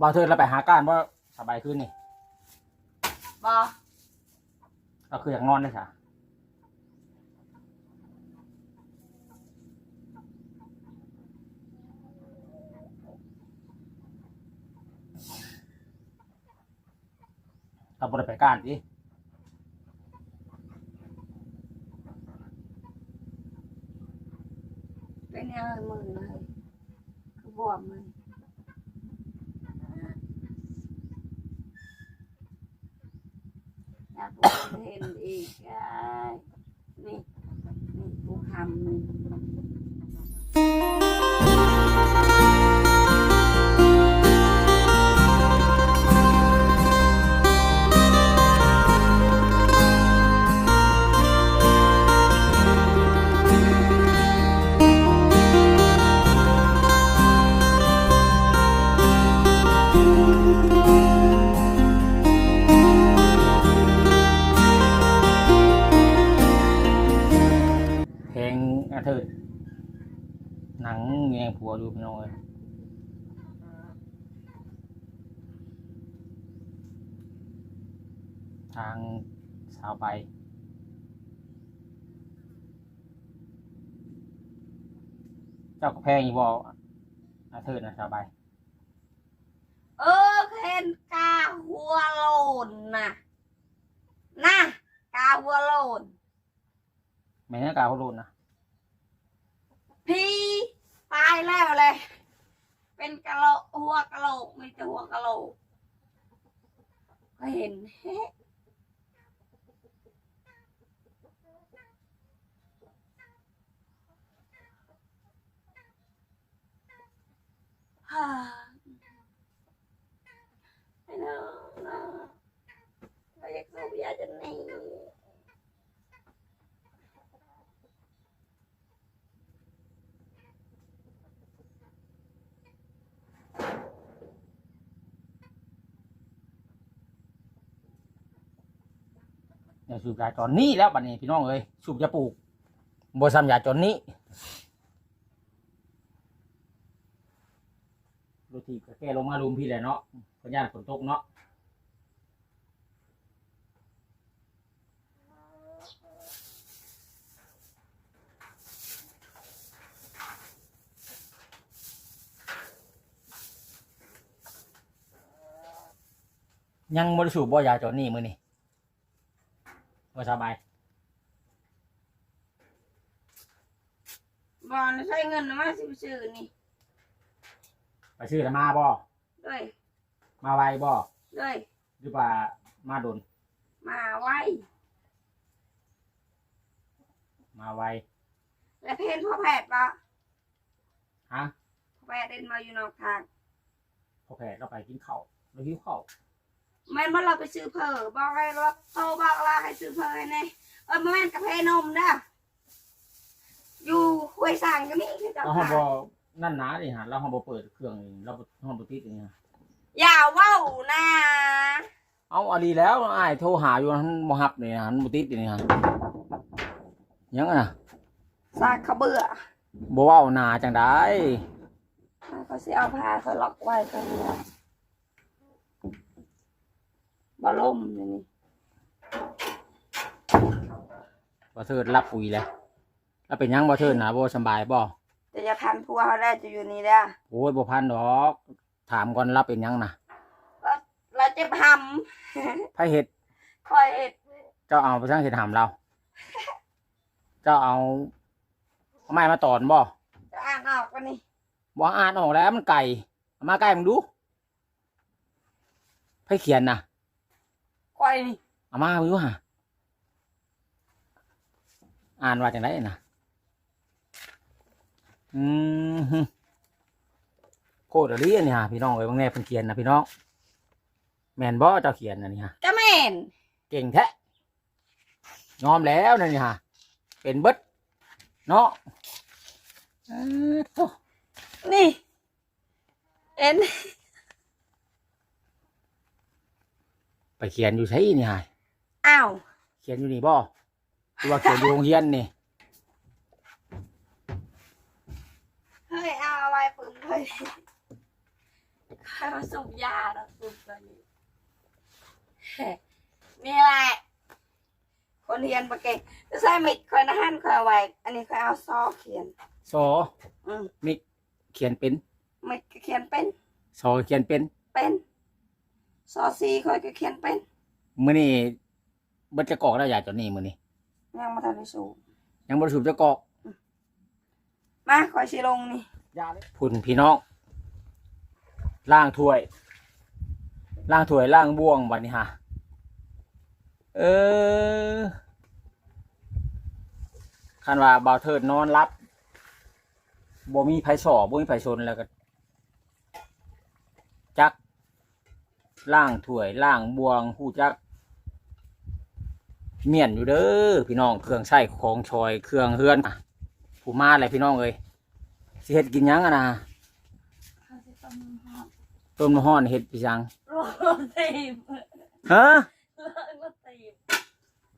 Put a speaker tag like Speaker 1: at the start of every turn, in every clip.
Speaker 1: บ่เธอเราไปหาการว่าสบายขึ้นนี่
Speaker 2: บอ
Speaker 1: ก็คืออยากนอนได้ค่ะเราบ่ได้ไปการสิ
Speaker 2: เป็นยังไงมือเลยคือบวมมัน อยากเห็นอีกไง
Speaker 1: อาเถิดหนังแยงผัวดูพี่น้องเลยทางสาวไปเจ้าก็แพงอยู่บ่อาเถิดนะสาวไป
Speaker 2: เออเห็นกาหัวโลนนะนะกาหัวโลน
Speaker 1: แม่นกาเขาโดนนะ
Speaker 2: พี่ตายแล้วเลย เป็นกะโหลกหัวกะโหลกมีแต่หัวกะโหลกก็เห็นเฮ้ฮ่าไม่นอะนะเราอยากสูบยาจะหนี
Speaker 1: อย่าสูบยาจอนนี้แล้วบัดนี้พี่น้องเอ้ยสูบยาปลูกบ่ซ้ำยาจอนนี้รถทีบก็แก้ลงมาลุมพี่แหละเนาะพยานฝนตกเนาะยังบ่ได้สูบบ่ยาจอนนี้มือนี้ บ่สบาย
Speaker 2: บอลใช้เงินมาสิบซื้อนี่
Speaker 1: ไปซื้อแล้วมาบ่
Speaker 2: ด้วย
Speaker 1: มาไวบ่
Speaker 2: ด้วย
Speaker 1: หรือว่ามาโดน
Speaker 2: มาไว้
Speaker 1: มาไว
Speaker 2: และเพนพ่อแพทย์ปะ
Speaker 1: ฮะ
Speaker 2: พ่อแพทย์เดินมาอยู่นอกทาง
Speaker 1: โอเคเราไปกินข้าวเราหิวข้าว
Speaker 2: แม่นว่าเราไปซื้อเพอบอกให้เราโตบอกลาให้ซื้อเพอให้แน่เออแม่นกับเพนมนะอยู่ห้วยสางก็มีคือเจ้า
Speaker 1: เราห้อง
Speaker 2: ค่ะ
Speaker 1: บ่นั่นหนาดิฮะเราห้องบ่เปิดเครื่องนี่เราบ่ห้องบ่ติดนี่ฮะ
Speaker 2: อย่าเว้านะ
Speaker 1: เอาอะดีแล้วอ้ายโทรหาอยู่หันบ่ฮับนี่ฮะหันบ่ติดนี่ฮะยังอะน่ะ
Speaker 2: ซากเขาเบื่อ
Speaker 1: บ่เว้าหนาจังได๋
Speaker 2: เขาสิเอาผ้าเขาล็อกไว้กัน บอล่มนี่นี่
Speaker 1: บ่เทิดรับปุ๋ยแล้วแล้วเป็นหยังบ่เทิดน่ะบ่สำบายบ่
Speaker 2: จะจะพันพัวเขาได้จะอยู่นี่ได้อ
Speaker 1: โอ้ยบ่พันดอก ถามก่อนรับเป็นหยังน่ะ
Speaker 2: เราจะท
Speaker 1: ไผเฮ็ดำ
Speaker 2: คอยเอ็ด
Speaker 1: เจ้าเอาไปสร้างเฮ็ดหามเรา เจ้าเอาเอาไม้มาตอนบ่
Speaker 2: จะอ่านออกกันนี่
Speaker 1: บ่อ่านออกแล้วมันไก่เอามาใกล้มึงดูไผเขียนน่ะ
Speaker 2: คอยนี่
Speaker 1: เอามาดูฮะอ่านว่าจังไดน่ะอืมฮึโคตรเรียนนี่ฮะพี่น้องเอ้ยบางแน่เพิ่นเขียนนะพี่น้องแม่นบ่เจ้าเขียนน่ะนี่ฮะ
Speaker 2: ก็แม่น
Speaker 1: เก่งแท้ยอมแล้วนะนี่ฮะเป็นเบิดเนาะเอ้อโถ่
Speaker 2: นี่เอ็น
Speaker 1: ไปเขียนอยู่ใช่นี่ฮะ
Speaker 2: อ้าว
Speaker 1: เขียนอยู่นี่บ่หรือว่าเขียนอยู่โรงเรียนนี่
Speaker 2: เฮ้ยเอาอะไรปึ้มเฮ้ยให้มาสูบยาเราสูบตัวนี้เฮ้นี่แหละคนเรียนประเก่งจะใส่มิดคอยนะฮั่นคอยเอาไว้ อันนี้คอยเอาซอเขียน
Speaker 1: ซอ
Speaker 2: อืม
Speaker 1: มิกเขียนเป็น
Speaker 2: มิดก็เขียนเป็น
Speaker 1: ซอเขียนเป็น
Speaker 2: เป็น ซอซีคอยก็เขียนเป็น
Speaker 1: มื้อนี้เบิดจะกอกแล้วยายตัวนี้มื้อนี้
Speaker 2: ยังมาทำในสูบ
Speaker 1: ยังบ่ได้สูบจะกอก
Speaker 2: มาคอยชิลงนี่
Speaker 1: ยาเลยพุ่นพี่น้องล้างถ้วยล้างถ้วยล้างบ่วงบัดนี้ฮะเออคันว่าบ่าวเทิดนอนรับบ่มีไผสอบ่มีไผชนแล้วก็จัก ล่างถ้วยล่างบวงหูจัก เมียนอยู่เด้อพี่น้องเครื่องใช้ของชอยเครื่องเฮือนอะผู้มาอะไรพี่น้องเอ้ยสิเฮ็ดกินหยังอะนะ
Speaker 2: เขาจะต้มหอม
Speaker 1: ต้มน้ำฮ้อนเฮ็ดพี่จัง
Speaker 2: โรตีม
Speaker 1: ฮะ
Speaker 2: เลิกโรตีม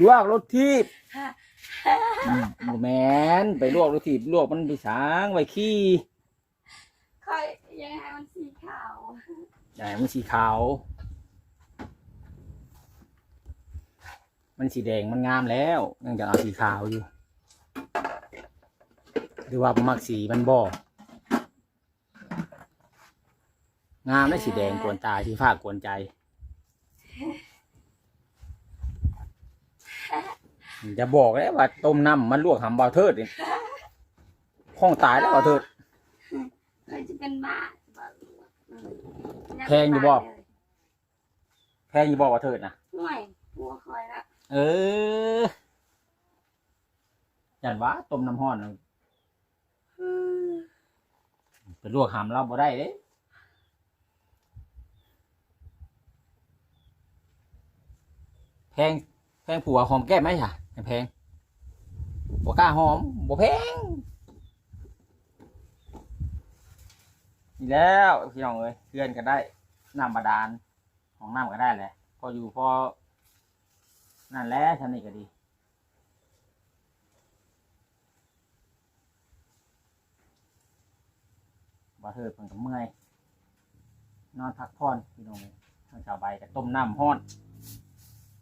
Speaker 1: ลวกรถทีบ
Speaker 2: ฮะ
Speaker 1: อืมบ่แม่นไปลวกรถทีบลวกมันพี่ช้างไว้ขี้
Speaker 2: คอยยังไงมันสีขาว
Speaker 1: ใหญ่มันสีขาว มันสีแดงมันงามแล้วยังจะเอาสีขาวอยู่ หรือว่าบ่มักสีมันบ่งามได้สีแดงกวนตาสีฟ้ากวนใจจะบอกแล้วว่าต้มน้ำมันลวกหำเบาเทิดนี่ห้องตายแล้วเบาเทิด
Speaker 2: เคยจะเป็นบ้าบ้าอืม
Speaker 1: แพงอยู่บ่ แพงอยู่บอกว่าเทิดนะ
Speaker 2: ห่วยบัวคอยละ
Speaker 1: เออยันว่าต้มน้ำห้อนน่ะ
Speaker 2: อืม
Speaker 1: ไปลวกหำเราบ่ได้เด้แพงแพงผัวหอมแก้มไหมค่ะแพงบ่กล้าหอมบ่แพงนี่แล้วพี่น้องเอ้ยเพื่อนก็ได้ น้ำบาดาลของน้ำก็ได้แหละ พออยู่พอ นั่นแหละฉันนี่ก็ดี บ่เถิดเพิ่นก็เมื่อย นอนพักผ่อนพี่น้องทางชาวใบก็ต้มน้ำฮ้อน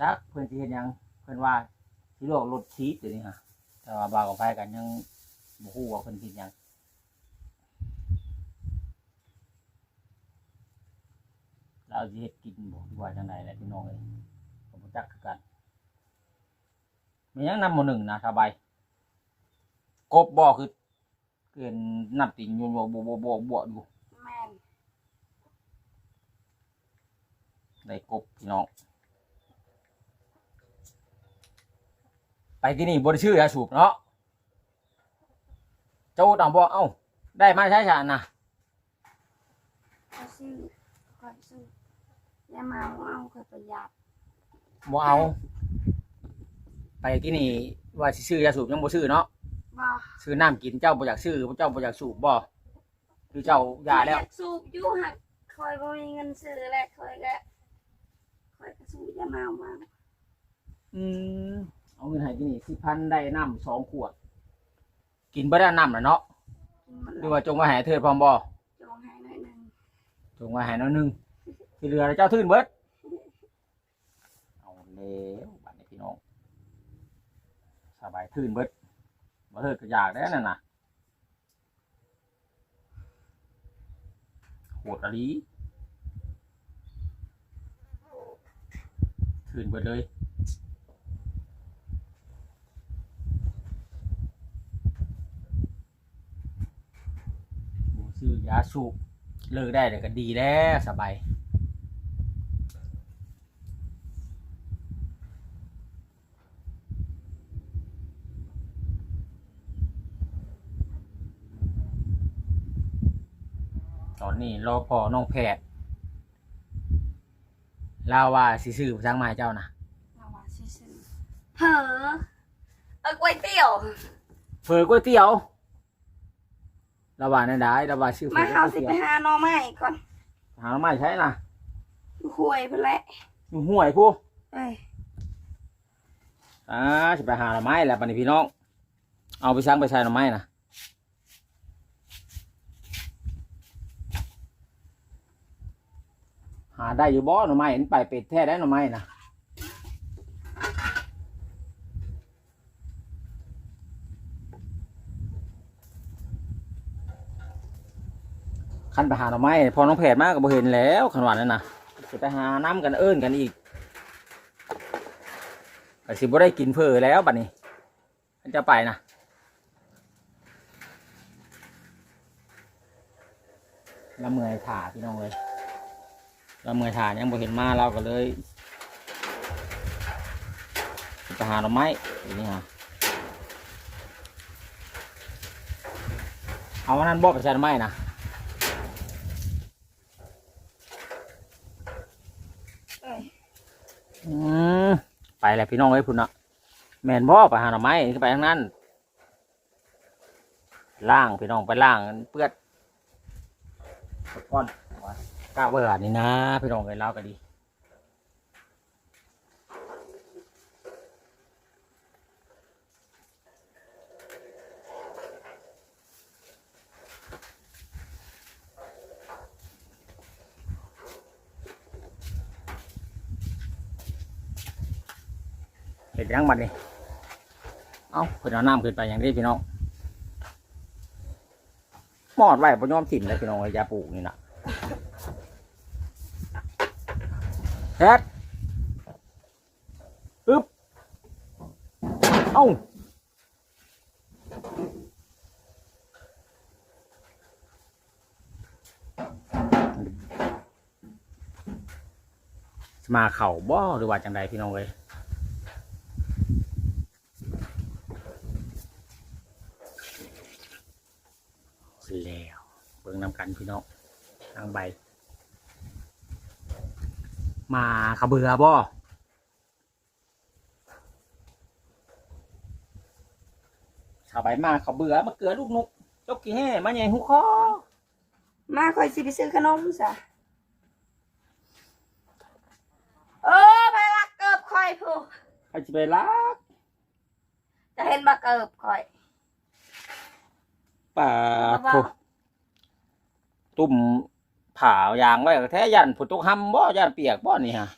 Speaker 1: จักเพิ่นสิเฮ็ดหยังเพิ่นว่าสิลวกรถชีสเดี๋ยวนี้ฮะแต่ว่าบ่าวกับไผกันยังบ่ฮู้ว่าเพิ่นคิดหยัง เราสิเฮ็ดกินบ่หรือว่าจังไดแหละพี่น้องเอ้ยผมบ่จักคือกันมีหยังนำหมู่หนึ่งนะชาวใบกบบ่คือเกินนับติงโยโยบวบวบวอยู่
Speaker 2: แม่น
Speaker 1: ได้กบพี่น้องไปที่นี่บนชื่อยาสูบเนาะเจ้าต่างบอกเอ้าได้มาใช้ชานะ
Speaker 2: คอยซื้อคอยซื้อ อย่ามาเอาเอาคอยประหยัด
Speaker 1: บ่เอา ไปที่นี่ว่าสิซื้อยาสูบยังบ่ซื้อเนาะ
Speaker 2: บ่
Speaker 1: ซื้อน้ำกินเจ้าบ่อยากซื้อเจ้าบ่อยากสูบบ่คือเจ้ายาแล้ว
Speaker 2: อยกสูบอยู่หักคอยบ่มีเงินซื้อแหละคอยก็คอยก็สูบอย่ามาเอามา
Speaker 1: อืมเอาเงินให้ที่นี่สิพันได้น้ำสองขวด กินบ่ได้น้ำน่ะเนาะ
Speaker 2: กินมัน
Speaker 1: หรือว่าจงมาให้เถิดพร้อมบ่
Speaker 2: จงให้หน่อยหนึง
Speaker 1: จงมาให้น้อยหนึง ที่เหลือเจ้าทื่นเบิดเอาแล้วบัดนี้พี่น้องสบายทื่นเบิดบ่เถิดก็อยากได้นั่นน่ะโหดอะลีทื่นเบิดเลยบ่ซื้อยาสูบเลิกได้เลยก็ดีแล้วสบาย นนี้รอพอน้องแพทย์ลาวว่าสิซื้อทางมาให้เจ้านะ
Speaker 2: เราว่าซื่อๆเผลอเอาก๋วยเตี๋ยว
Speaker 1: เฟอก๋วยเตี๋ยวลาวว่านั่นได้ลาวว่าซื้อเฟ
Speaker 2: มา
Speaker 1: อก๋
Speaker 2: เขา
Speaker 1: วย
Speaker 2: สิ
Speaker 1: เตี๋ยว
Speaker 2: ไปหาหน่อไม้ก่อน
Speaker 1: หาไม่ใช่นะ
Speaker 2: อยู่ห้วยเพิ่นแหละ
Speaker 1: อยู่ห่วยผู้
Speaker 2: เอ้ย
Speaker 1: อ่าสิไปหาหน่อไม้แหละปันนี้พี่น้องเอาไปสั่งไปใส่หน่อไม้นะ หาได้อยู่บ่หน่อไม้เห็นไปเป็ดแท้ได้หน่อไม้นะคันไปหาหน่อไม้พอน้องแผดมากก็บ่เห็นแล้วขันหวานนั่นนะจะไปหาน้ำกันเอิ้นกันอีกก็สิบ่ได้กินเพื่อแล้วบัดนี้มันจะไปนะละเมื่อยถ่าพี่น้องเลย ละเมื่อยถ่ายังบ่เห็นมาเราก็เลยไปหาหน่อไม้อย่างนี้ฮะเอาวันนั้นบอกไปใช้หน่อไม้นะ
Speaker 2: เอ้ย
Speaker 1: อืมไปแล้วพี่น้องเอ้ยพุ่นเนาะแมนบ่ไปหาหน่อไม้ไปทางนั้นล่างพี่น้องไปล่างเปื้อนก้อน ก้าวเบื่อนี่นะพี่น้องเอ้ยเล่าก็ดีเห็ดยังบัดนี่เอ้าเพิ่นเอาน้ำขึ้นไปอย่างนี้พี่น้องหมอดไว้บ่ยอมถิ่มเลยพี่น้องไอ้ยาปลูกนี่นะ เฮ็ดอึ๊บ เอ้าสมาเข่าบ่หรือว่าจังใดพี่น้องเอ้ยแล้วเบิ่งนำกันพี่น้องทางใบ มาขะเบือบ่ชาวใบมาขะเบือมาเกลือลูกนกจกกี่แห่มาใหญ่หุคอ
Speaker 2: มาคอยสิไปซื้อขนมซะเออไปรักเกิบคอยผู้
Speaker 1: ใครจะไปรัก
Speaker 2: จะเห็นมาเกิบคอย
Speaker 1: ป่า
Speaker 2: ว่า
Speaker 1: โถตุ่ม ผ่ายางไว้ก็แท้ยันผุตุกหำบ่ยันเปียกบ่นี่ฮะ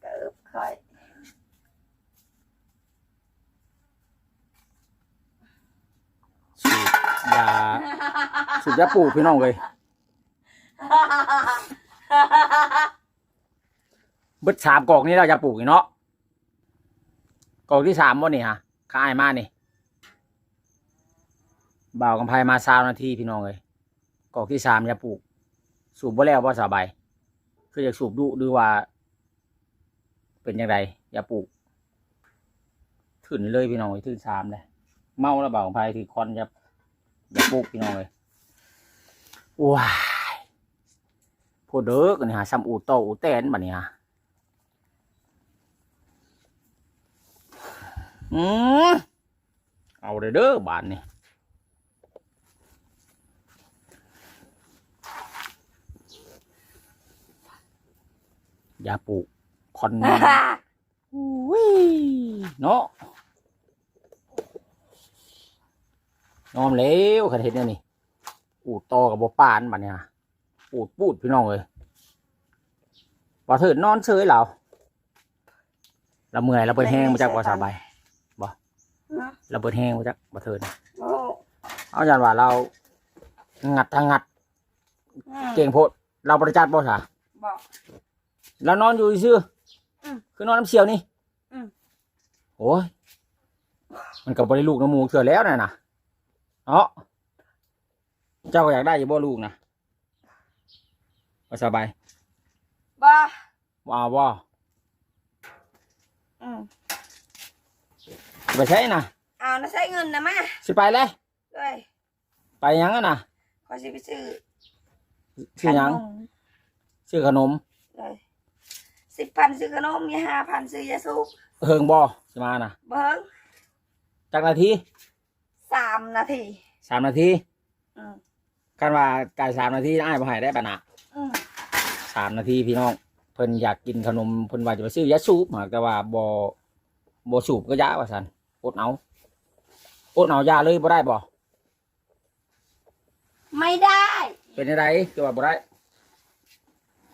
Speaker 2: เกิบคอย
Speaker 1: สูบยาสูบยาปลูกพี่น้องเลยเบิดสามกอกนี้เราจะปลูกอีกเนาะกอกที่สามบ่นี่ฮะข้าอายมานี่บ่าวกำไพมาซาวนาทีพี่น้องเลย กอกที่สามจะปลูก สูบบ่แล้วบ่สบาย คืออยากสูบดูดูว่า เป็นยังไงอย่าปลูกถึนเลยพี่น้องเลยถึนสามเลยเมาแล้วบ่าวกำไพถือคอนจะอย่าปลูกพี่น้องเลยว้ายพูดเด้อกันนี่ฮะซ้ำอูโตอูแตนบัดนี้ฮะอืมเอาเด้อเด้อบานนี่ ยาปลูกคอนวิเนาะนอมเร็วขันเห็นเนี่ยนี่อูดโตกับบัปานบัดเนี่ยอูดปูดพี่น้องเลยว่าเถิดนอนเฉยเหล่าเราเมื่อยเราเปิดแห้งมาจากว่าสบาย
Speaker 2: เนาะ
Speaker 1: เราเปิดแห้งมาจากบ่เถิดนะ
Speaker 2: โอ้
Speaker 1: เอาอย่างว่าเรางัดทางงัด
Speaker 2: อืม
Speaker 1: เก่งโพดเราประจัดบ่สา
Speaker 2: บ อก
Speaker 1: เรานอนอยู่ซื่ออ
Speaker 2: ม
Speaker 1: คือนอนน้ำเชียวนี่
Speaker 2: อืม
Speaker 1: โอ้ยมันกับบริลูกน้ำหมูเถื่อแล้วน่ะนะเนาะเจ้าก็อยากได้อยู่บ่ลูกนะว่าสบาย
Speaker 2: บ่
Speaker 1: ว่าบ่
Speaker 2: อืม
Speaker 1: ไปใช้นะ
Speaker 2: เอานะใช้เงินนะมา
Speaker 1: สิไปเลย
Speaker 2: เลย
Speaker 1: ไปหยังอะนะ
Speaker 2: คอยสิไปซื้อ
Speaker 1: ซื้อหยัง
Speaker 2: ขนม
Speaker 1: ซื้อขนม
Speaker 2: เลย สิบพันซื้อขนมมีห้าพันซื้อยาสูบ
Speaker 1: เฮิงบ่สิมานะ
Speaker 2: เบิ้ง
Speaker 1: จักนาที
Speaker 2: สามนาที
Speaker 1: สามนาที
Speaker 2: อืม
Speaker 1: กันว่าไก่สามนาทีอ้ายบ่ให้ได้ปะนะ
Speaker 2: อืม
Speaker 1: สามนาทีพี่น้องเพิ่นอยากกินขนมเพิ่นว่าจะไปซื้อยาสูบหากแต่ว่าบ่บ่สูบก็ยาว่าซั่นอดเอาอดเอายาเลยบ่ได้บ่
Speaker 2: ไม่ได้
Speaker 1: เป็นจังไดคือว่าบ่ได้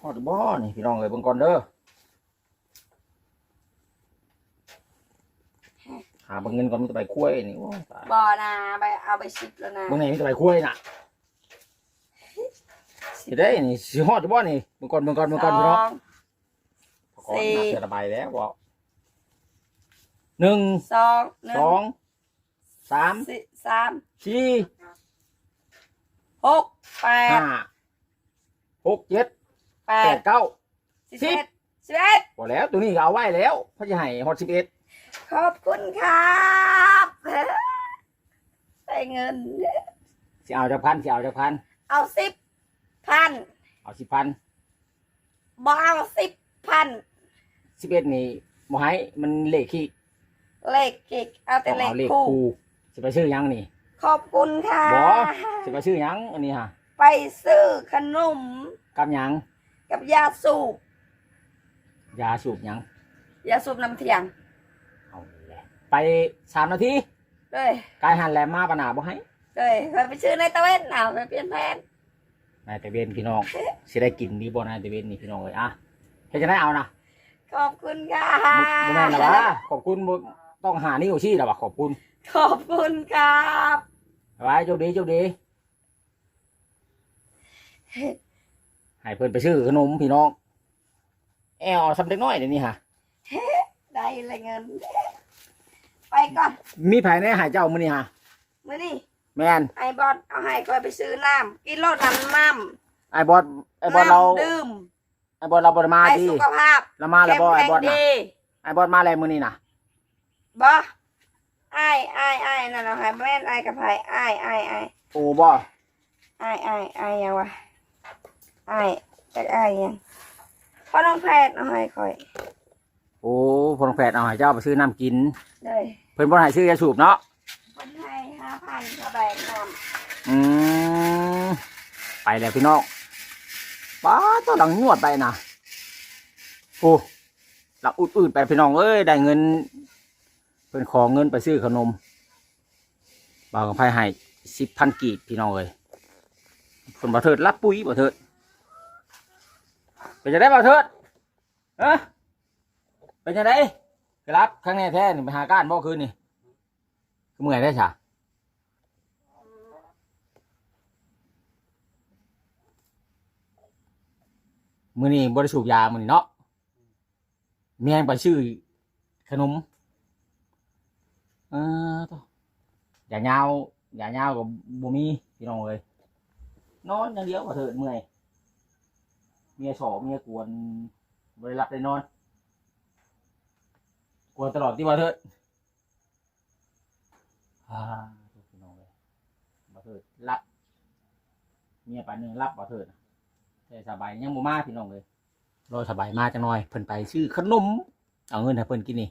Speaker 1: ฮอดบ่นี่พี่น้องเอ้ยเบิ่งก่อนเด้อ หาเบิ่งเงินก่อนมีแต่ใบกล้วยนี่โอ้ตาย
Speaker 2: บอนะไปเอาไปชิปแล้วนะ
Speaker 1: เบิ่งไหนมีแต่ใบกล้วยน่ะสิได้นี่สิฮอดบ่นี่เบิ่งก่อนเบิ่งก่อนเบิ่งก่อนพี่น้อง
Speaker 2: สอง
Speaker 1: ขอ
Speaker 2: สี่
Speaker 1: นับแต่ละใบแล้วบ่หนึ่ง
Speaker 2: สองหนึ่
Speaker 1: สองสาม
Speaker 2: สี่สาม
Speaker 1: สี่
Speaker 2: หกแปด
Speaker 1: ห้าหกเจ็ด
Speaker 2: แป
Speaker 1: แป
Speaker 2: ด
Speaker 1: ดเก้า
Speaker 2: สิบ เอ็ดสิบเอ็ด
Speaker 1: พอแล้วตัวนี้ก็เอาไว้แล้วเพราะจะให้ฮอตสิบเอ็ด
Speaker 2: ขอบคุณครับได้เงิน
Speaker 1: สิเอาจากพันสิเอาจากพัน
Speaker 2: เอาสิบพัน
Speaker 1: เอาสิบพัน
Speaker 2: บอเอาสิบพัน
Speaker 1: สิบเอ็ดนี่บ่ให้มันเลขขี้
Speaker 2: เลขกิกเอาแต่
Speaker 1: ต้อง
Speaker 2: เลข
Speaker 1: เอาเลข
Speaker 2: คู่
Speaker 1: คู่สิไปซื้อหยังนี่
Speaker 2: ขอบคุณค่ะ
Speaker 1: บ่สิไปซื้อหยังอันนี้ฮะ
Speaker 2: ไปซื้อขนม
Speaker 1: กับหยัง
Speaker 2: กับยาสูบ
Speaker 1: ยาสูบหยัง
Speaker 2: ยาสูบน้ำเทียง
Speaker 1: เอาแหละ ไปสามนาที
Speaker 2: เลย
Speaker 1: กายหันแลมมาปะหนาบ่ให้
Speaker 2: เลยไปซื้อในตะเวนเอาไปเปลี่ยนแผน
Speaker 1: นายแต่เวนพี่น้องสิได้กินดีบ่นายแต่เวนนี่พี่น้องเอ้ยอะเฮ็ดจะได้เอานะ
Speaker 2: ขอบคุณค่ะ
Speaker 1: บ่บ่แม่นละวะขอบคุณบ่ต้องหานิ้วชี้ละวะขอบคุณ
Speaker 2: ขอบคุณครับ
Speaker 1: ไว้โชคดีโชคดีให้เพิ่นไปซื้อขนมพี่น้องแอลสำเด็กน้อยเดี๋ยวนี้ฮะ
Speaker 2: ได้เลยเงิน ไปก่อน
Speaker 1: มีภายในหายเจ้ามื้อนี้ฮะ
Speaker 2: มื่อนี่
Speaker 1: แม่น
Speaker 2: ไอ้บอสเอาให้คอยไปซื้อน้ำกินโลดน้ำน้ำ
Speaker 1: ไอ้บอสไอ้บอสเรา
Speaker 2: น้ำดื่ม
Speaker 1: ไอ้บอสเราบ่ได้มา
Speaker 2: ไอ้
Speaker 1: ดิ
Speaker 2: สุขภาพ
Speaker 1: เรามาแล้วบ่ไอ้บอส
Speaker 2: แข็ง
Speaker 1: น่ะ
Speaker 2: ดี
Speaker 1: ไอ้บอสมาแล้วมื้อนี้น่ะ
Speaker 2: บอไอ้ไอ้ไอ้นั่นเอาให้แม่นไอ้กับไผ่ไอ้ไอ้ไอ้
Speaker 1: โอ้บ่
Speaker 2: ไอ้ไอ้ไอ้ยังวะไอ้จากไอ้ยังพ่อน้องแพทย์เอาให้คอย
Speaker 1: โอ้พลแพทย์เอาให้เจ้าไปซื้อน้ำกิน
Speaker 2: เลย
Speaker 1: เพิ่นบ่ให้ซื้อยาสูบเนาะ
Speaker 2: คนไทยห้าพันกระแบกน้
Speaker 1: อืมไปแล้วพี่น้องป้าตัวหลังนวดไปนะโอ้หลังอุดๆไปพี่น้องเอ้ยได้เงินเพิ่นขอเงินไปซื้อขนมบ่าวกับไพ่ให้สิบพันกีบพี่น้องเอ้ยคนบ่เถิดรับปุ๋ยบ่เถิดเป็นจะได้บ่เถิดเอะเป็นจะได้ รับครั้งนี้แท้นี่ไปหาก้านบ่คืนนี่คือเมื่อยได้ฉะมือนี้บริสูบยามือนี้เนาะเมียงไปชื่อขนมเออต่ออย่าเงาอย่าเงากับบูมีพี่น้องเลยนอนอย่างเดียวก็เถิดเมื่อยเมียสอบเมียกวนบริรับได้นอน กวนตลอดที่บ่เถิดอ่าพี่น้องเลยบ่เถิดรับเมียปานหนึงรับบ่เถิดแต่สบายยังบ่มาพี่น้องเลยรอสบายมาจังหน่อยเพิ่นไปซื้อขนม เอาเงินให้เพิ่นกินนี่